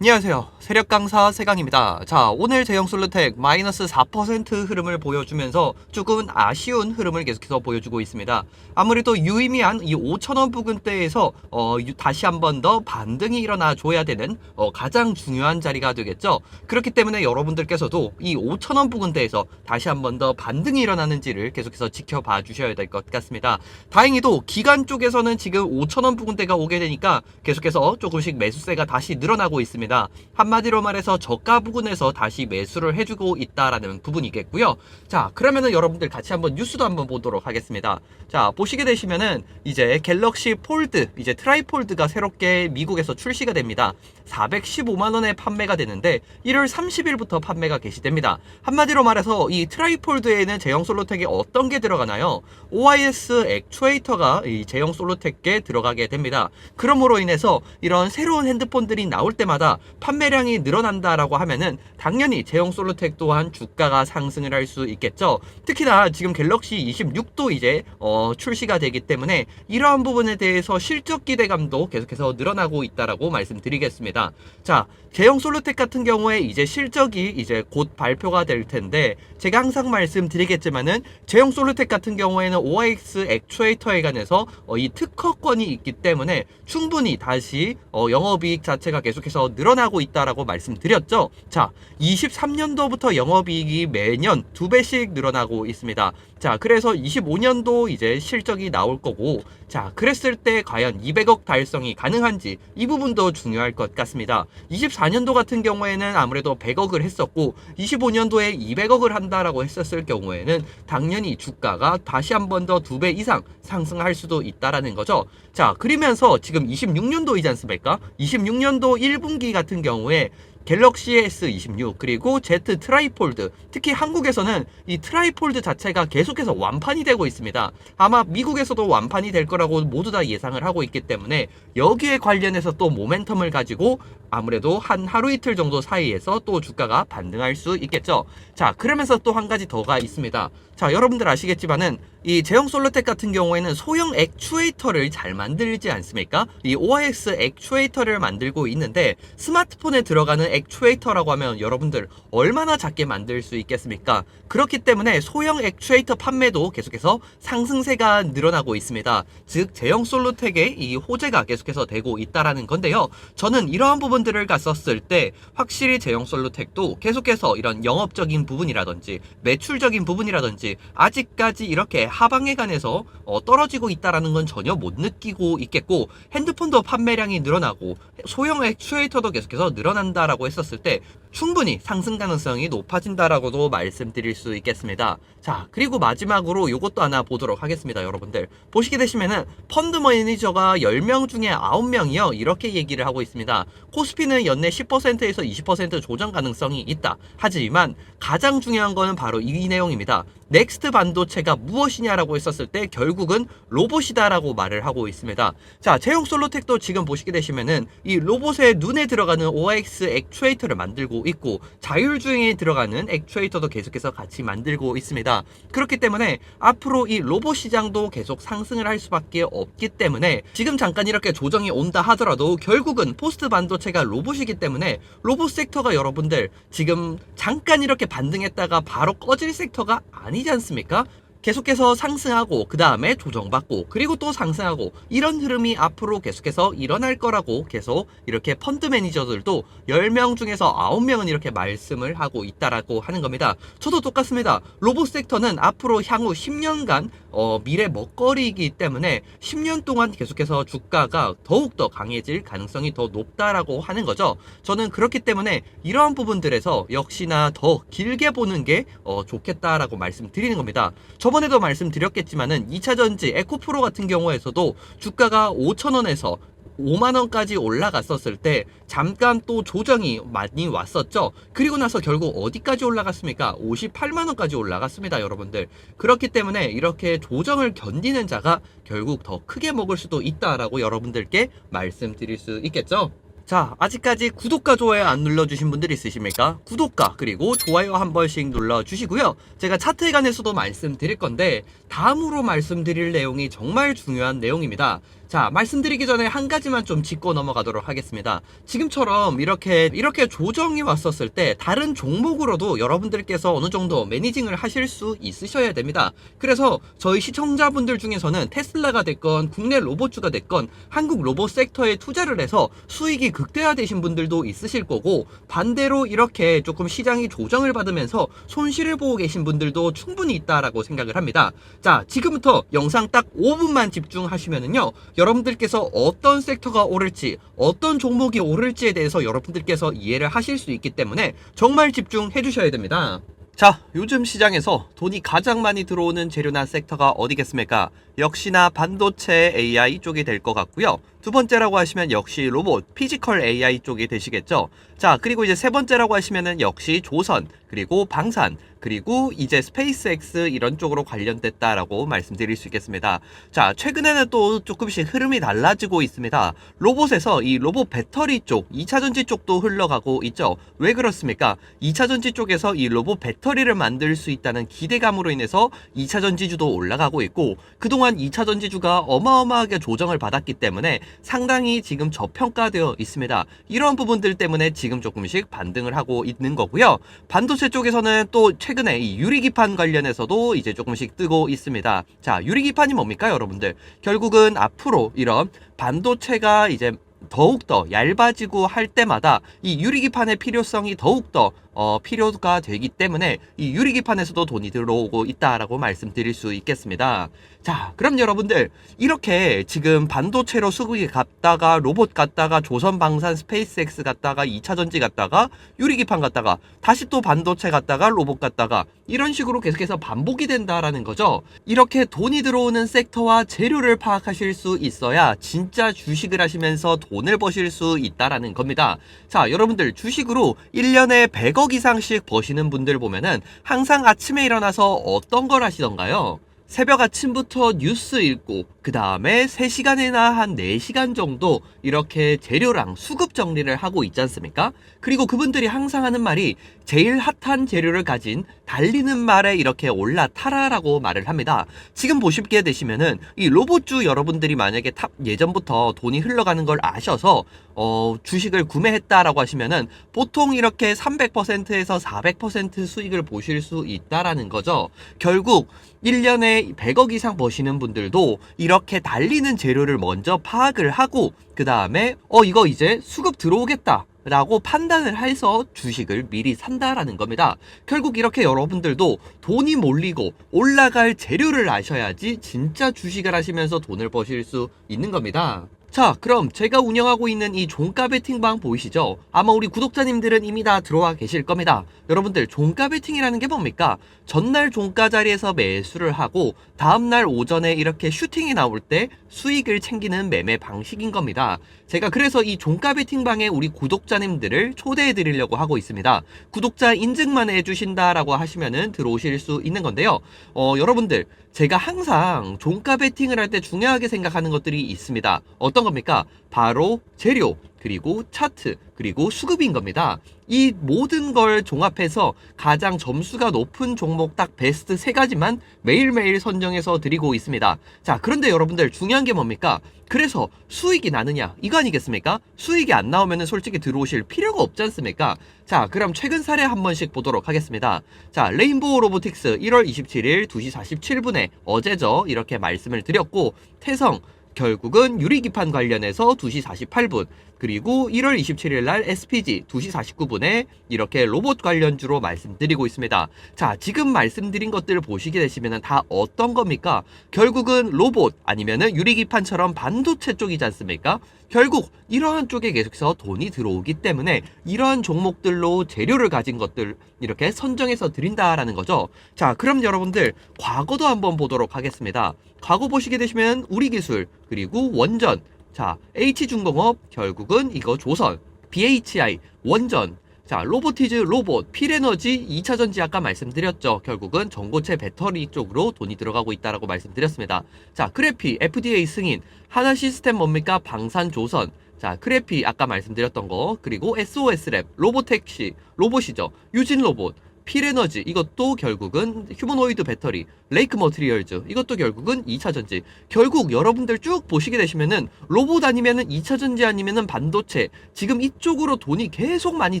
안녕하세요. 세력 강사 세강입니다. 자, 오늘 제형 솔루텍 마이너스 4% 흐름을 보여주면서 조금 아쉬운 흐름을 계속해서 보여주고 있습니다. 아무래도 유의미한 이 5천원 부근대에서 어, 유- 다시 한 번 더 반등이 일어나 줘야 되는 어, 가장 중요한 자리가 되겠죠. 그렇기 때문에 여러분들께서도 이 5천원 부근대에서 다시 한 번 더 반등이 일어나는지를 계속해서 지켜봐 주셔야 될 것 같습니다. 다행히도 기간 쪽에서는 지금 5천원 부근대가 오게 되니까 계속해서 조금씩 매수세가 다시 늘어나고 있습니다. 한마디로 말해서 저가 부근에서 다시 매수를 해주고 있다라는 부분이겠고요. 자, 그러면은 여러분들 같이 한번 뉴스도 한번 보도록 하겠습니다. 자, 보시게 되시면은 이제 갤럭시 폴드, 이제 트라이폴드가 새롭게 미국에서 출시가 됩니다. 415만 원에 판매가 되는데 1월 30일부터 판매가 개시됩니다. 한마디로 말해서 이 트라이폴드에는 제형 솔로텍에 어떤 게 들어가나요? OIS 액추에이터가 이 제형 솔로텍에 들어가게 됩니다. 그러므로 인해서 이런 새로운 핸드폰들이 나올 때마다 판매량이 늘어난다라고 하면은 당연히 제형 솔로텍 또한 주가가 상승을 할 수 있겠죠. 특히나 지금 갤럭시 26도 이제 어, 출시가 되기 때문에 이러한 부분에 대해서 실적 기대감도 계속해서 늘어나고 있다라고 말씀드리겠습니다. 자, 제형 솔로텍 같은 경우에 이제 실적이 이제 곧 발표가 될 텐데 제가 항상 말씀드리겠지만은 제형 솔로텍 같은 경우에는 OX 액추에이터에 관해서 어, 이 특허권이 있기 때문에 충분히 다시 어, 영업이익 자체가 계속해서 늘어 나고 있다라고 말씀드렸죠. 자, 23년도부터 영업이익이 매년 두 배씩 늘어나고 있습니다. 자, 그래서 25년도 이제 실적이 나올 거고, 자, 그랬을 때 과연 200억 달성이 가능한지 이 부분도 중요할 것 같습니다. 24년도 같은 경우에는 아무래도 100억을 했었고, 25년도에 200억을 한다라고 했었을 경우에는 당연히 주가가 다시 한 번 더 두 배 이상 상승할 수도 있다라는 거죠. 자, 그러면서 지금 26년도이지 않습니까? 26년도 1분기 같은 경우에 갤럭시 S26 그리고 Z 트라이폴드 특히 한국에서는 이 트라이폴드 자체가 계속해서 완판이 되고 있습니다. 아마 미국에서도 완판이 될 거라고 모두 다 예상을 하고 있기 때문에 여기에 관련해서 또 모멘텀을 가지고 아무래도 한 하루 이틀 정도 사이에서 또 주가가 반등할 수 있겠죠. 자, 그러면서 또 한 가지 더가 있습니다. 자, 여러분들 아시겠지만은 이 제형 솔로텍 같은 경우에는 소형 액추에이터를 잘 만들지 않습니까? 이 OIS 액추에이터를 만들고 있는데 스마트폰에 들어가는 액추에이터라고 하면 여러분들 얼마나 작게 만들 수 있겠습니까? 그렇기 때문에 소형 액추에이터 판매도 계속해서 상승세가 늘어나고 있습니다. 즉 제형 솔로텍의 이 호재가 계속해서 되고 있다라는 건데요. 저는 이러한 부분들을 갔었을 때 확실히 제형 솔로텍도 계속해서 이런 영업적인 부분이라든지 매출적인 부분이라든지 아직까지 이렇게 하방에 관해서 어, 떨어지고 있다라는 건 전혀 못 느끼고 있겠고 핸드폰도 판매량이 늘어나고 소형 액추에이터도 계속해서 늘어난다라고 했었을 때 충분히 상승 가능성이 높아진다라고도 말씀드릴 수 있겠습니다. 자, 그리고 마지막으로 이것도 하나 보도록 하겠습니다, 여러분들. 보시게 되시면은 펀드 매니저가 10명 중에 9명이요. 이렇게 얘기를 하고 있습니다. 코스피는 연내 10%에서 20% 조정 가능성이 있다. 하지만 가장 중요한 거는 바로 이 내용입니다. 넥스트 반도체가 무엇이냐라고 했었을 때 결국은 로봇이다라고 말을 하고 있습니다. 자, 제형 솔로텍도 지금 보시게 되시면은 이 로봇의 눈에 들어가는 OX 액추에이터를 만들고 있고 자율주행에 들어가는 액추에이터도 계속해서 같이 만들고 있습니다. 그렇기 때문에 앞으로 이 로봇 시장도 계속 상승을 할 수밖에 없기 때문에 지금 잠깐 이렇게 조정이 온다 하더라도 결국은 포스트 반도체가 로봇이기 때문에 로봇 섹터가 여러분들 지금 잠깐 이렇게 반등했다가 바로 꺼질 섹터가 아니지 않습니까? 계속해서 상승하고 그 다음에 조정받고 그리고 또 상승하고 이런 흐름이 앞으로 계속해서 일어날 거라고 계속 이렇게 펀드 매니저들도 10명 중에서 9명은 이렇게 말씀을 하고 있다라고 하는 겁니다. 저도 똑같습니다. 로봇 섹터는 앞으로 향후 10년간 어, 미래 먹거리이기 때문에 10년 동안 계속해서 주가가 더욱더 강해질 가능성이 더 높다라고 하는 거죠. 저는 그렇기 때문에 이러한 부분들에서 역시나 더 길게 보는 게 어, 좋겠다라고 말씀드리는 겁니다. 저번에도 말씀드렸겠지만은 2차 전지 에코프로 같은 경우에서도 주가가 5천원에서 5만원까지 올라갔었을 때 잠깐 또 조정이 많이 왔었죠. 그리고 나서 결국 어디까지 올라갔습니까? 58만원까지 올라갔습니다, 여러분들. 그렇기 때문에 이렇게 조정을 견디는 자가 결국 더 크게 먹을 수도 있다라고 여러분들께 말씀드릴 수 있겠죠. 자, 아직까지 구독과 좋아요 안 눌러주신 분들 있으십니까? 구독과 그리고 좋아요 한 번씩 눌러주시고요. 제가 차트에 관해서도 말씀드릴 건데, 다음으로 말씀드릴 내용이 정말 중요한 내용입니다. 자, 말씀드리기 전에 한 가지만 좀 짚고 넘어가도록 하겠습니다. 지금처럼 이렇게, 이렇게 조정이 왔었을 때 다른 종목으로도 여러분들께서 어느 정도 매니징을 하실 수 있으셔야 됩니다. 그래서 저희 시청자분들 중에서는 테슬라가 됐건 국내 로봇주가 됐건 한국 로봇 섹터에 투자를 해서 수익이 극대화되신 분들도 있으실 거고 반대로 이렇게 조금 시장이 조정을 받으면서 손실을 보고 계신 분들도 충분히 있다라고 생각을 합니다. 자, 지금부터 영상 딱 5분만 집중하시면은요. 여러분들께서 어떤 섹터가 오를지, 어떤 종목이 오를지에 대해서 여러분들께서 이해를 하실 수 있기 때문에 정말 집중해 주셔야 됩니다. 자, 요즘 시장에서 돈이 가장 많이 들어오는 재료나 섹터가 어디겠습니까? 역시나 반도체 AI 쪽이 될 것 같고요. 두 번째라고 하시면 역시 로봇, 피지컬 AI 쪽이 되시겠죠. 자, 그리고 이제 세 번째라고 하시면은 역시 조선, 그리고 방산, 그리고 이제 스페이스X 이런 쪽으로 관련됐다라고 말씀드릴 수 있겠습니다. 자, 최근에는 또 조금씩 흐름이 달라지고 있습니다. 로봇에서 이 로봇 배터리 쪽, 2차 전지 쪽도 흘러가고 있죠. 왜 그렇습니까? 2차 전지 쪽에서 이 로봇 배터리를 만들 수 있다는 기대감으로 인해서 2차 전지주도 올라가고 있고 그동안 2차 전지주가 어마어마하게 조정을 받았기 때문에 상당히 지금 저평가되어 있습니다. 이런 부분들 때문에 지금 조금씩 반등을 하고 있는 거고요. 반도체 쪽에서는 또 최근에 이 유리기판 관련해서도 이제 조금씩 뜨고 있습니다. 자, 유리기판이 뭡니까, 여러분들? 결국은 앞으로 이런 반도체가 이제 더욱더 얇아지고 할 때마다 이 유리기판의 필요성이 더욱더 어, 필요가 되기 때문에 이 유리기판에서도 돈이 들어오고 있다라고 말씀드릴 수 있겠습니다. 자, 그럼 여러분들 이렇게 지금 반도체로 수급이 갔다가 로봇 갔다가 조선방산 스페이스X 갔다가 2차 전지 갔다가 유리기판 갔다가 다시 또 반도체 갔다가 로봇 갔다가 이런 식으로 계속해서 반복이 된다라는 거죠. 이렇게 돈이 들어오는 섹터와 재료를 파악하실 수 있어야 진짜 주식을 하시면서 돈을 버실 수 있다라는 겁니다. 자, 여러분들 주식으로 1년에 100억 이상씩 버시는 분들 보면은 항상 아침에 일어나서 어떤 걸 하시던가요? 새벽 아침부터 뉴스 읽고 그 다음에 3시간이나 한 4시간 정도 이렇게 재료랑 수급 정리를 하고 있지 않습니까? 그리고 그분들이 항상 하는 말이 제일 핫한 재료를 가진 달리는 말에 이렇게 올라타라라고 말을 합니다. 지금 보시게 되시면은 이 로봇주 여러분들이 만약에 탑 예전부터 돈이 흘러가는 걸 아셔서 어, 주식을 구매했다라고 하시면은 보통 이렇게 300%에서 400% 수익을 보실 수 있다라는 거죠. 결국 1년에 100억 이상 버시는 분들도 이렇게 달리는 재료를 먼저 파악을 하고 그 다음에 어 이거 이제 수급 들어오겠다 라고 판단을 해서 주식을 미리 산다라는 겁니다. 결국 이렇게 여러분들도 돈이 몰리고 올라갈 재료를 아셔야지 진짜 주식을 하시면서 돈을 버실 수 있는 겁니다. 자, 그럼 제가 운영하고 있는 이 종가 베팅방 보이시죠? 아마 우리 구독자님들은 이미 다 들어와 계실 겁니다. 여러분들, 종가 베팅이라는 게 뭡니까? 전날 종가 자리에서 매수를 하고 다음날 오전에 이렇게 슈팅이 나올 때 수익을 챙기는 매매 방식인 겁니다. 제가 그래서 이 종가 베팅방에 우리 구독자님들을 초대해 드리려고 하고 있습니다. 구독자 인증만 해주신다라고 하시면은 들어오실 수 있는 건데요. 어, 여러분들, 제가 항상 종가 베팅을 할 때 중요하게 생각하는 것들이 있습니다. 어떤 겁니까? 바로 재료, 그리고 차트, 그리고 수급인 겁니다. 이 모든 걸 종합해서 가장 점수가 높은 종목 딱 베스트 세 가지만 매일매일 선정해서 드리고 있습니다. 자, 그런데 여러분들 중요한 게 뭡니까? 그래서 수익이 나느냐? 이거 아니겠습니까? 수익이 안 나오면 솔직히 들어오실 필요가 없지 않습니까? 자, 그럼 최근 사례 한 번씩 보도록 하겠습니다. 자, 레인보우 로보틱스 1월 27일 2시 47분에 어제죠. 이렇게 말씀을 드렸고, 태성 결국은 유리기판 관련해서 2시 48분 그리고 1월 27일 날 SPG 2시 49분에 이렇게 로봇 관련주로 말씀드리고 있습니다. 자, 지금 말씀드린 것들을 보시게 되시면 다 어떤 겁니까? 결국은 로봇 아니면은 유리기판처럼 반도체 쪽이지 않습니까? 결국 이러한 쪽에 계속해서 돈이 들어오기 때문에 이러한 종목들로 재료를 가진 것들 이렇게 선정해서 드린다라는 거죠. 자, 그럼 여러분들 과거도 한번 보도록 하겠습니다. 과거 보시게 되시면 우리 기술 그리고 원전 자, H중공업 결국은 이거 조선, BHI, 원전, 자, 로보티즈, 로봇, 필에너지, 2차 전지 아까 말씀드렸죠. 결국은 전고체 배터리 쪽으로 돈이 들어가고 있다라고 말씀드렸습니다. 자, 크래피, FDA 승인, 하나 시스템 뭡니까? 방산 조선, 자, 크래피 아까 말씀드렸던 거, 그리고 SOS랩, 로보택시, 로봇이죠. 유진 로봇, 필에너지 이것도 결국은 휴머노이드 배터리, 레이크 머트리얼즈 이것도 결국은 2차 전지. 결국 여러분들 쭉 보시게 되시면은 로봇 아니면은 2차 전지 아니면은 반도체 지금 이쪽으로 돈이 계속 많이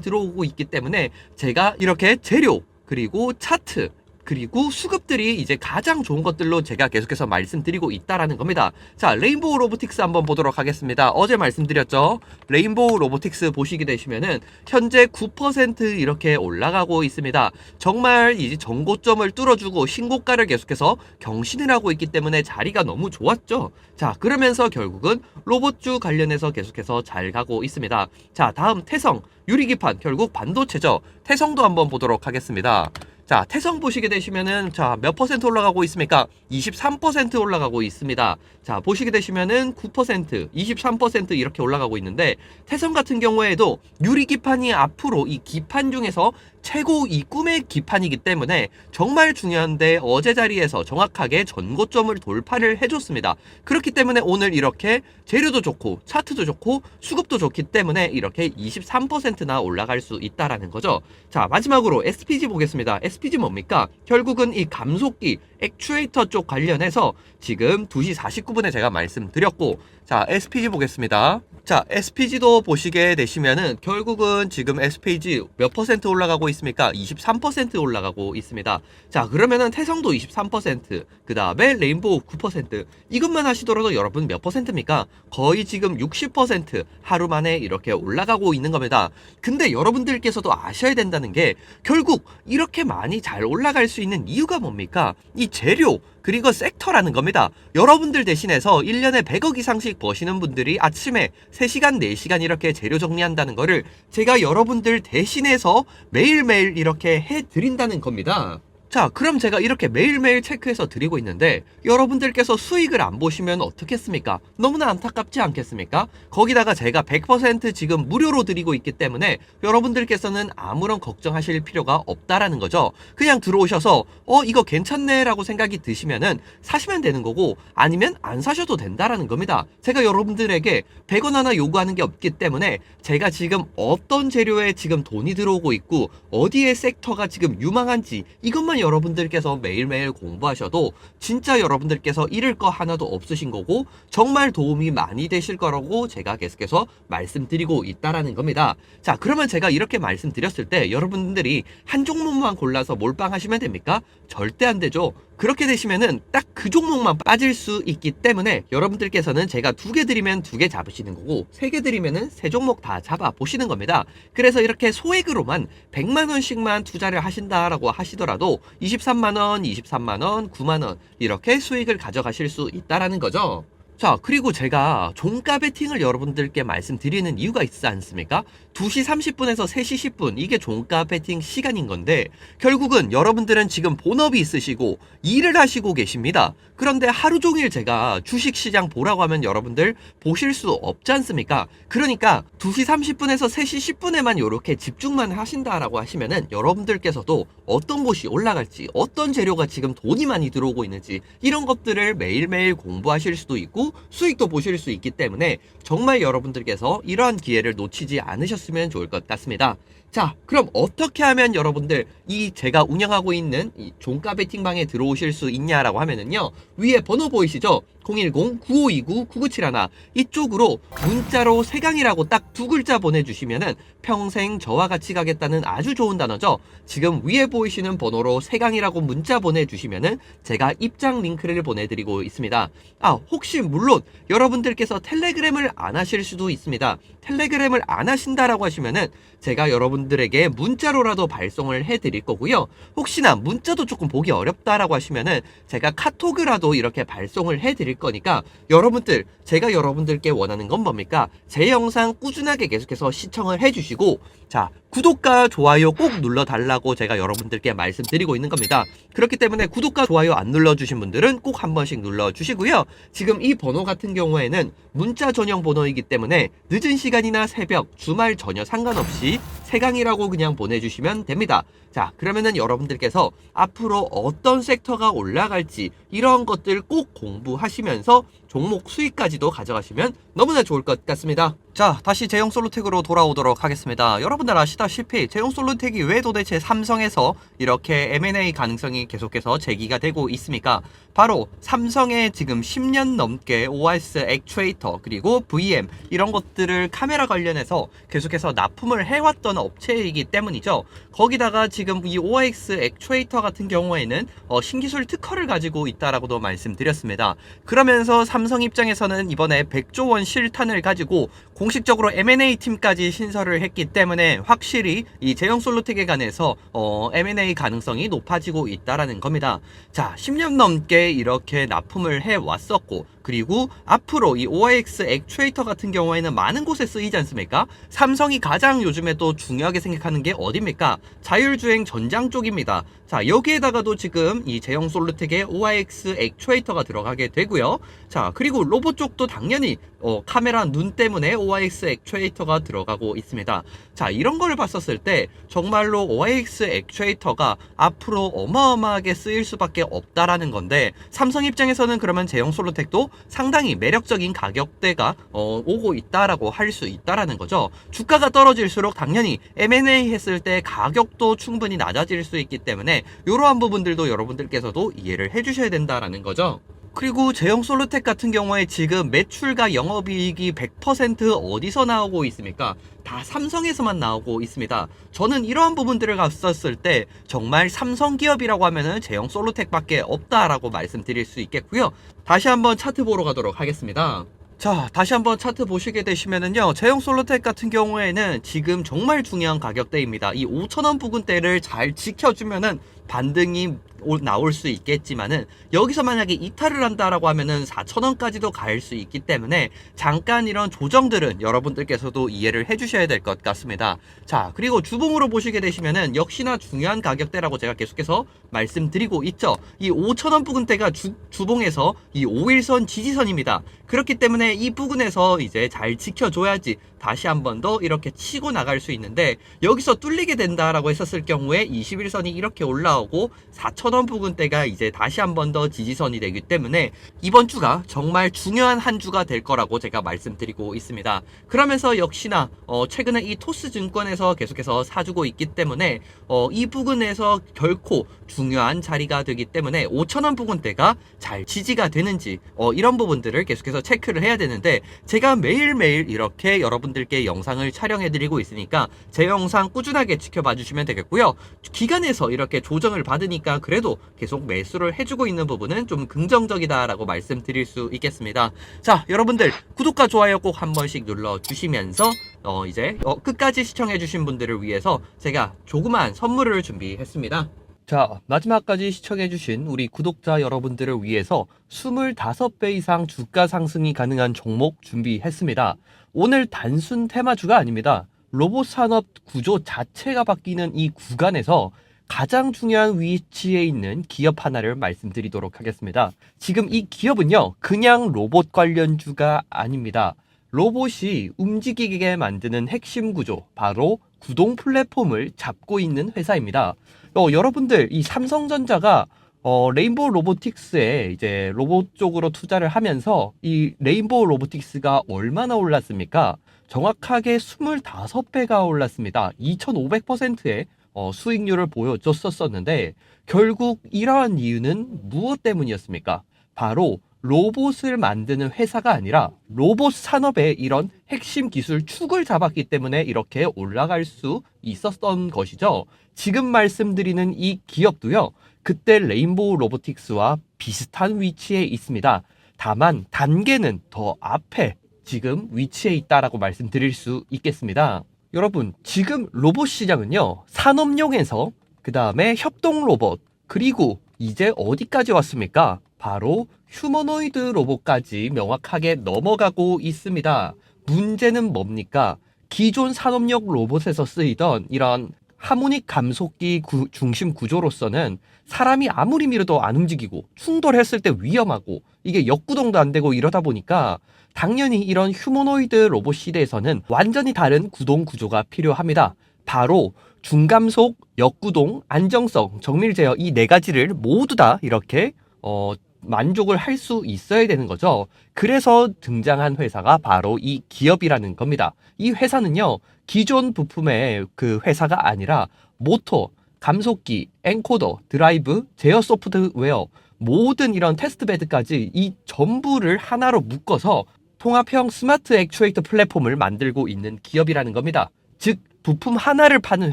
들어오고 있기 때문에 제가 이렇게 재료 그리고 차트 그리고 수급들이 이제 가장 좋은 것들로 제가 계속해서 말씀드리고 있다라는 겁니다. 자, 레인보우 로보틱스 한번 보도록 하겠습니다. 어제 말씀드렸죠. 레인보우 로보틱스 보시게 되시면은 현재 9% 이렇게 올라가고 있습니다. 정말 이제 정고점을 뚫어주고 신고가를 계속해서 경신을 하고 있기 때문에 자리가 너무 좋았죠. 자, 그러면서 결국은 로봇주 관련해서 계속해서 잘 가고 있습니다. 자, 다음 태성 유리기판 결국 반도체죠. 태성도 한번 보도록 하겠습니다. 자, 태성 보시게 되시면은 자, 몇 퍼센트 올라가고 있습니까? 23% 올라가고 있습니다. 자, 보시게 되시면은 9%, 23% 이렇게 올라가고 있는데 태성 같은 경우에도 유리 기판이 앞으로 이 기판 중에서 최고 이 꿈의 기판이기 때문에 정말 중요한데 어제 자리에서 정확하게 전고점을 돌파를 해줬습니다. 그렇기 때문에 오늘 이렇게 재료도 좋고 차트도 좋고 수급도 좋기 때문에 이렇게 23%나 올라갈 수 있다라는 거죠. 자 마지막으로 SPG 보겠습니다. SPG 뭡니까? 결국은 이 감속기 액추에이터 쪽 관련해서 지금 2시 49분에 제가 말씀드렸고 자 SPG 보겠습니다. 자 SPG도 보시게 되시면은 결국은 지금 SPG 몇 퍼센트 있습니까? 23% 올라가고 있습니다. 자 그러면은 태성도 23%그 다음에 레인보우 9% 이것만 하시더라도 여러분 몇 퍼센트입니까? 거의 지금 60% 하루 만에 이렇게 올라가고 있는 겁니다. 근데 여러분들께서도 아셔야 된다는 게 결국 이렇게 많이 잘 올라갈 수 있는 이유가 뭡니까? 이 재료 그리고 섹터라는 겁니다. 여러분들 대신해서 1년에 100억 이상씩 버시는 분들이 아침에 3시간, 4시간 이렇게 재료 정리한다는 거를 제가 여러분들 대신해서 매일매일 이렇게 해드린다는 겁니다. 자, 그럼 제가 이렇게 매일매일 체크해서 드리고 있는데 여러분들께서 수익을 안 보시면 어떻겠습니까? 너무나 안타깝지 않겠습니까? 거기다가 제가 100% 지금 무료로 드리고 있기 때문에 여러분들께서는 아무런 걱정하실 필요가 없다라는 거죠. 그냥 들어오셔서 어 이거 괜찮네라고 생각이 드시면은 사시면 되는 거고 아니면 안 사셔도 된다라는 겁니다. 제가 여러분들에게 100원 하나 요구하는 게 없기 때문에 제가 지금 어떤 재료에 지금 돈이 들어오고 있고 어디에 섹터가 지금 유망한지 이것만 여러분들께서 매일매일 공부하셔도 진짜 여러분들께서 잃을 거 하나도 없으신 거고 정말 도움이 많이 되실 거라고 제가 계속해서 말씀드리고 있다라는 겁니다. 자, 그러면 제가 이렇게 말씀드렸을 때 여러분들이 한 종목만 골라서 몰빵하시면 됩니까? 절대 안 되죠. 그렇게 되시면은 딱 그 종목만 빠질 수 있기 때문에 여러분들께서는 제가 두 개 드리면 두 개 잡으시는 거고 세 개 드리면은 세 종목 다 잡아 보시는 겁니다. 그래서 이렇게 소액으로만 100만 원씩만 투자를 하신다라고 하시더라도 23만 원, 23만 원, 9만 원 이렇게 수익을 가져가실 수 있다라는 거죠. 자, 그리고 제가 종가 베팅을 여러분들께 말씀드리는 이유가 있지 않습니까? 2시 30분에서 3시 10분, 이게 종가 베팅 시간인 건데, 결국은 여러분들은 지금 본업이 있으시고, 일을 하시고 계십니다. 그런데 하루 종일 제가 주식 시장 보라고 하면 여러분들 보실 수 없지 않습니까? 그러니까 2시 30분에서 3시 10분에만 이렇게 집중만 하신다라고 하시면은 여러분들께서도 어떤 곳이 올라갈지, 어떤 재료가 지금 돈이 많이 들어오고 있는지, 이런 것들을 매일매일 공부하실 수도 있고, 수익도 보실 수 있기 때문에 정말 여러분들께서 이러한 기회를 놓치지 않으셨으면 좋을 것 같습니다. 자, 그럼 어떻게 하면 여러분들 이 제가 운영하고 있는 이 종가 베팅방에 들어오실 수 있냐라고 하면은요. 위에 번호 보이시죠? 010-9529-9971 이쪽으로 문자로 세강이라고 딱 두 글자 보내주시면은 평생 저와 같이 가겠다는 아주 좋은 단어죠. 지금 위에 보이시는 번호로 세강이라고 문자 보내주시면은 제가 입장 링크를 보내드리고 있습니다. 아, 혹시 물론 여러분들께서 텔레그램을 안 하실 수도 있습니다. 텔레그램을 안 하신다라고 하시면은 제가 여러분들에게 문자로라도 발송을 해드릴 거고요. 혹시나 문자도 조금 보기 어렵다라고 하시면은 제가 카톡이라도 이렇게 발송을 해드릴 거니까 여러분들 제가 여러분들께 원하는 건 뭡니까? 제 영상 꾸준하게 계속해서 시청을 해주시고 자 구독과 좋아요 꼭 눌러달라고 제가 여러분들께 말씀드리고 있는 겁니다. 그렇기 때문에 구독과 좋아요 안 눌러주신 분들은 꼭 한 번씩 눌러주시고요. 지금 이 번호 같은 경우에는 문자 전용 번호이기 때문에 늦은 시간이나 새벽, 주말 전혀 상관없이 세강이라고 그냥 보내주시면 됩니다. 자, 그러면은 여러분들께서 앞으로 어떤 섹터가 올라갈지 이런 것들 꼭 공부하시면서 종목 수익까지도 가져가시면 너무나 좋을 것 같습니다. 자, 다시 제형 솔로텍으로 돌아오도록 하겠습니다. 여러분들 아시다시피 제형 솔로텍이 왜 도대체 삼성에서 이렇게 M&A 가능성이 계속해서 제기가 되고 있습니까? 바로 삼성의 지금 10년 넘게 OS 액추에이터 그리고 VM 이런 것들을 카메라 관련해서 계속해서 납품을 해왔던 업체이기 때문이죠. 거기다가 지금 이 OX 액추에이터 같은 경우에는 어, 신기술 특허를 가지고 있다라고도 말씀드렸습니다. 그러면서 삼성 입장에서는 이번에 100조 원 실탄을 가지고 공식적으로 M&A 팀까지 신설을 했기 때문에 확실히 이 제형 솔로텍에 관해서 어, M&A 가능성이 높아지고 있다라는 겁니다. 자, 10년 넘게 이렇게 납품을 해 왔었고 그리고 앞으로 이 OIX 액추에이터 같은 경우에는 많은 곳에 쓰이지 않습니까? 삼성이 가장 요즘에 또 중요하게 생각하는 게 어딥니까? 자율주행 전장 쪽입니다. 자, 여기에다가도 지금 이 제형 솔루텍의 OIX 액추에이터가 들어가게 되고요. 자, 그리고 로봇 쪽도 당연히 어, 카메라 눈 때문에 OIX 액추에이터가 들어가고 있습니다. 자, 이런 걸 봤었을 때 정말로 OIX 액추에이터가 앞으로 어마어마하게 쓰일 수밖에 없다라는 건데 삼성 입장에서는 그러면 제형 솔로텍도 상당히 매력적인 가격대가 어, 오고 있다라고 할 수 있다라는 거죠. 주가가 떨어질수록 당연히 M&A 했을 때 가격도 충분히 낮아질 수 있기 때문에 이러한 부분들도 여러분들께서도 이해를 해주셔야 된다라는 거죠. 그리고 제형 솔로텍 같은 경우에 지금 매출과 영업이익이 100% 어디서 나오고 있습니까? 다 삼성에서만 나오고 있습니다. 저는 이러한 부분들을 갔었을 때 정말 삼성 기업이라고 하면은 제형 솔로텍밖에 없다라고 말씀드릴 수 있겠고요. 다시 한번 차트 보러 가도록 하겠습니다. 자, 다시 한번 차트 보시게 되시면은요, 제형 솔로텍 같은 경우에는 지금 정말 중요한 가격대입니다. 이 5천원 부근대를 잘 지켜주면은 반등이 올- 나올 수 있겠지만은 여기서 만약에 이탈을 한다라고 하면은 4천원까지도 갈 수 있기 때문에 잠깐 이런 조정들은 여러분들께서도 이해를 해주셔야 될 것 같습니다. 자, 그리고 주봉으로 보시게 되시면은 역시나 중요한 가격대라고 제가 계속해서 말씀드리고 있죠. 이 5천원 부근대가 주, 주봉에서 이 5일선 지지선입니다. 그렇기 때문에 이 부근에서 이제 잘 지켜줘야지 다시 한 번 더 이렇게 치고 나갈 수 있는데 여기서 뚫리게 된다라고 했었을 경우에 21선이 이렇게 올라오고 4천원 부근대가 이제 다시 한 번 더 지지선이 되기 때문에 이번 주가 정말 중요한 한 주가 될 거라고 제가 말씀드리고 있습니다. 그러면서 역시나 어, 최근에 이 토스 증권에서 계속해서 사주고 있기 때문에 어, 이 부근에서 결코 중요한 자리가 되기 때문에 5천원 부근대가 잘 지지가 되는지 어, 이런 부분들을 계속해서 체크를 해야 되는데 제가 매일매일 이렇게 여러분들께 영상을 촬영해드리고 있으니까 제 영상 꾸준하게 지켜봐 주시면 되겠고요. 기간에서 이렇게 조정을 받으니까 그래도 계속 매수를 해주고 있는 부분은 좀 긍정적이다라고 말씀드릴 수 있겠습니다. 자, 여러분들 구독과 좋아요 꼭 한 번씩 눌러 주시면서 어, 이제 어, 끝까지 시청해 주신 분들을 위해서 제가 조그만 선물을 준비했습니다. 자, 마지막까지 시청해주신 우리 구독자 여러분들을 위해서 25배 이상 주가 상승이 가능한 종목 준비했습니다. 오늘 단순 테마주가 아닙니다. 로봇 산업 구조 자체가 바뀌는 이 구간에서 가장 중요한 위치에 있는 기업 하나를 말씀드리도록 하겠습니다. 지금 이 기업은요, 그냥 로봇 관련주가 아닙니다. 로봇이 움직이게 만드는 핵심 구조, 바로 구동 플랫폼을 잡고 있는 회사입니다. 어, 여러분들, 이 삼성전자가 어, 레인보우 로보틱스에 이제 로봇 쪽으로 투자를 하면서 이 레인보우 로보틱스가 얼마나 올랐습니까? 정확하게 25배가 올랐습니다. 2500%의 어, 수익률을 보여줬었었는데 결국 이러한 이유는 무엇 때문이었습니까? 바로 로봇을 만드는 회사가 아니라 로봇 산업의 이런 핵심 기술 축을 잡았기 때문에 이렇게 올라갈 수 있었던 것이죠. 지금 말씀드리는 이 기업도요. 그때 레인보우 로보틱스와 비슷한 위치에 있습니다. 다만 단계는 더 앞에 지금 위치해 있다라고 말씀드릴 수 있겠습니다. 여러분, 지금 로봇 시장은요. 산업용에서 그 다음에 협동 로봇 그리고 이제 어디까지 왔습니까? 바로 휴머노이드 로봇까지 명확하게 넘어가고 있습니다. 문제는 뭡니까? 기존 산업용 로봇에서 쓰이던 이런 하모닉 감속기 구- 중심 구조로서는 사람이 아무리 밀어도 안 움직이고 충돌했을 때 위험하고 이게 역구동도 안 되고 이러다 보니까 당연히 이런 휴머노이드 로봇 시대에서는 완전히 다른 구동 구조가 필요합니다. 바로 중감속, 역구동, 안정성, 정밀 제어 이 네 가지를 모두 다 이렇게 어, 만족을 할 수 있어야 되는 거죠. 그래서 등장한 회사가 바로 이 기업이라는 겁니다. 이 회사는요, 기존 부품의 그 회사가 아니라 모터, 감속기, 엔코더, 드라이브, 제어 소프트웨어, 모든 이런 테스트 베드까지 이 전부를 하나로 묶어서 통합형 스마트 액추에이터 플랫폼을 만들고 있는 기업이라는 겁니다. 즉, 부품 하나를 파는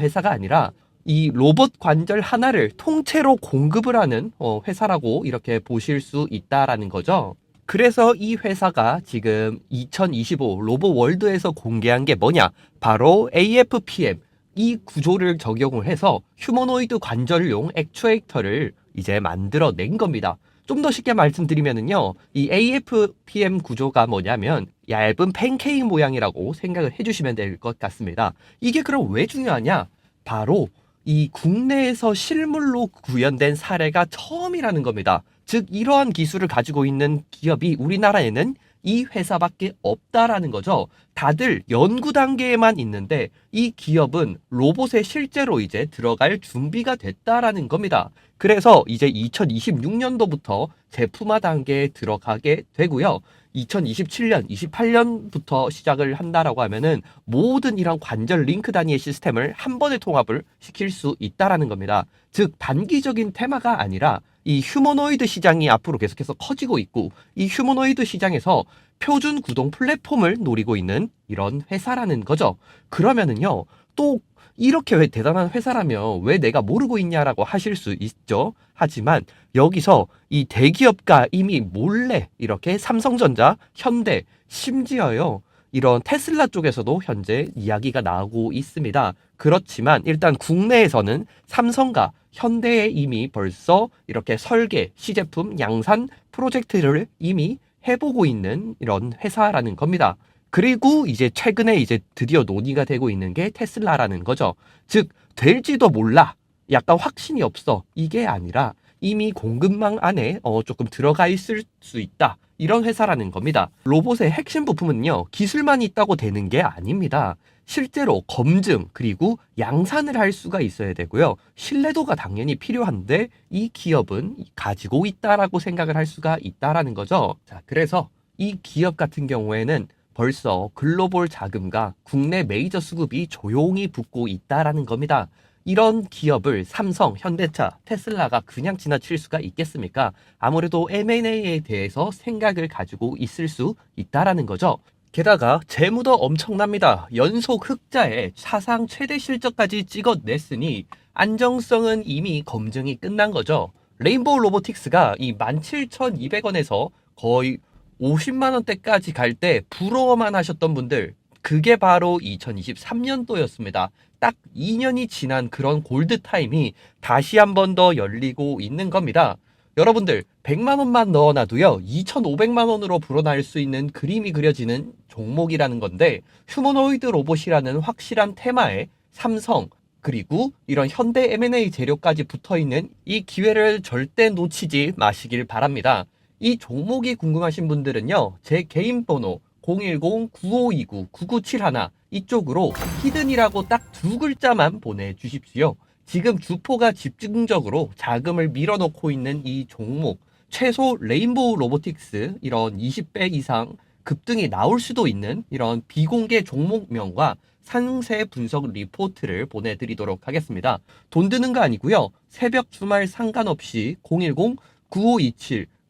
회사가 아니라 이 로봇 관절 하나를 통째로 공급을 하는 어, 회사라고 이렇게 보실 수 있다라는 거죠. 그래서 이 회사가 지금 2025 로봇 월드에서 공개한 게 뭐냐? 바로 AFPM 이 구조를 적용을 해서 휴머노이드 관절용 액추에이터를 이제 만들어낸 겁니다. 좀 더 쉽게 말씀드리면은요, 이 AFPM 구조가 뭐냐면 얇은 팬케이크 모양이라고 생각을 해주시면 될 것 같습니다. 이게 그럼 왜 중요하냐? 바로 이 국내에서 실물로 구현된 사례가 처음이라는 겁니다. 즉 이러한 기술을 가지고 있는 기업이 우리나라에는 이 회사밖에 없다라는 거죠. 다들 연구 단계에만 있는데 이 기업은 로봇에 실제로 이제 들어갈 준비가 됐다라는 겁니다. 그래서 이제 2026년도부터 제품화 단계에 들어가게 되고요. 2027년, 28년부터 시작을 한다라고 하면은 모든 이런 관절 링크 단위의 시스템을 한 번에 통합을 시킬 수 있다라는 겁니다. 즉 단기적인 테마가 아니라 이 휴머노이드 시장이 앞으로 계속해서 커지고 있고 이 휴머노이드 시장에서 표준 구동 플랫폼을 노리고 있는 이런 회사라는 거죠. 그러면은요. 또 이렇게 왜 대단한 회사라면 왜 내가 모르고 있냐라고 하실 수 있죠. 하지만 여기서 이 대기업가 이미 몰래 이렇게 삼성전자, 현대, 심지어요. 이런 테슬라 쪽에서도 현재 이야기가 나오고 있습니다. 그렇지만 일단 국내에서는 삼성과 현대에 이미 벌써 이렇게 설계, 시제품, 양산 프로젝트를 이미 해보고 있는 이런 회사라는 겁니다. 그리고 이제 최근에 이제 드디어 논의가 되고 있는 게 테슬라라는 거죠. 즉, 될지도 몰라. 약간 확신이 없어. 이게 아니라 이미 공급망 안에 어, 조금 들어가 있을 수 있다. 이런 회사라는 겁니다. 로봇의 핵심 부품은요, 기술만 있다고 되는 게 아닙니다. 실제로 검증, 그리고 양산을 할 수가 있어야 되고요. 신뢰도가 당연히 필요한데, 이 기업은 가지고 있다라고 생각을 할 수가 있다라는 거죠. 자, 그래서 이 기업 같은 경우에는 벌써 글로벌 자금과 국내 메이저 수급이 조용히 붙고 있다라는 겁니다. 이런 기업을 삼성, 현대차, 테슬라가 그냥 지나칠 수가 있겠습니까? 아무래도 M&A에 대해서 생각을 가지고 있을 수 있다라는 거죠. 게다가 재무도 엄청납니다. 연속 흑자에 사상 최대 실적까지 찍어냈으니 안정성은 이미 검증이 끝난 거죠. 레인보우 로보틱스가 이 17,200원에서 거의 50만 원대까지 갈 때 부러워만 하셨던 분들 그게 바로 2023년도였습니다. 딱 2년이 지난 그런 골드 타임이 다시 한 번 더 열리고 있는 겁니다. 여러분들 100만 원만 넣어놔도요 2,500만 원으로 불어날 수 있는 그림이 그려지는 종목이라는 건데 휴머노이드 로봇이라는 확실한 테마에 삼성 그리고 이런 현대 M&A 재료까지 붙어 있는 이 기회를 절대 놓치지 마시길 바랍니다. 이 종목이 궁금하신 분들은요 제 개인 번호 010-9529-9971 이쪽으로 히든이라고 딱 두 글자만 보내주십시오. 지금 주포가 집중적으로 자금을 밀어넣고 있는 이 종목 최소 레인보우 로보틱스 이런 20배 이상 급등이 나올 수도 있는 이런 비공개 종목명과 상세 분석 리포트를 보내드리도록 하겠습니다. 돈 드는 거 아니고요. 새벽 주말 상관없이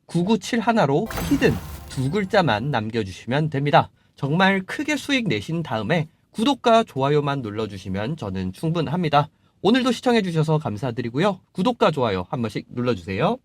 010-9527-9971로 히든 두 글자만 남겨주시면 됩니다. 정말 크게 수익 내신 다음에 구독과 좋아요만 눌러주시면 저는 충분합니다. 오늘도 시청해주셔서 감사드리고요. 구독과 좋아요 한 번씩 눌러주세요.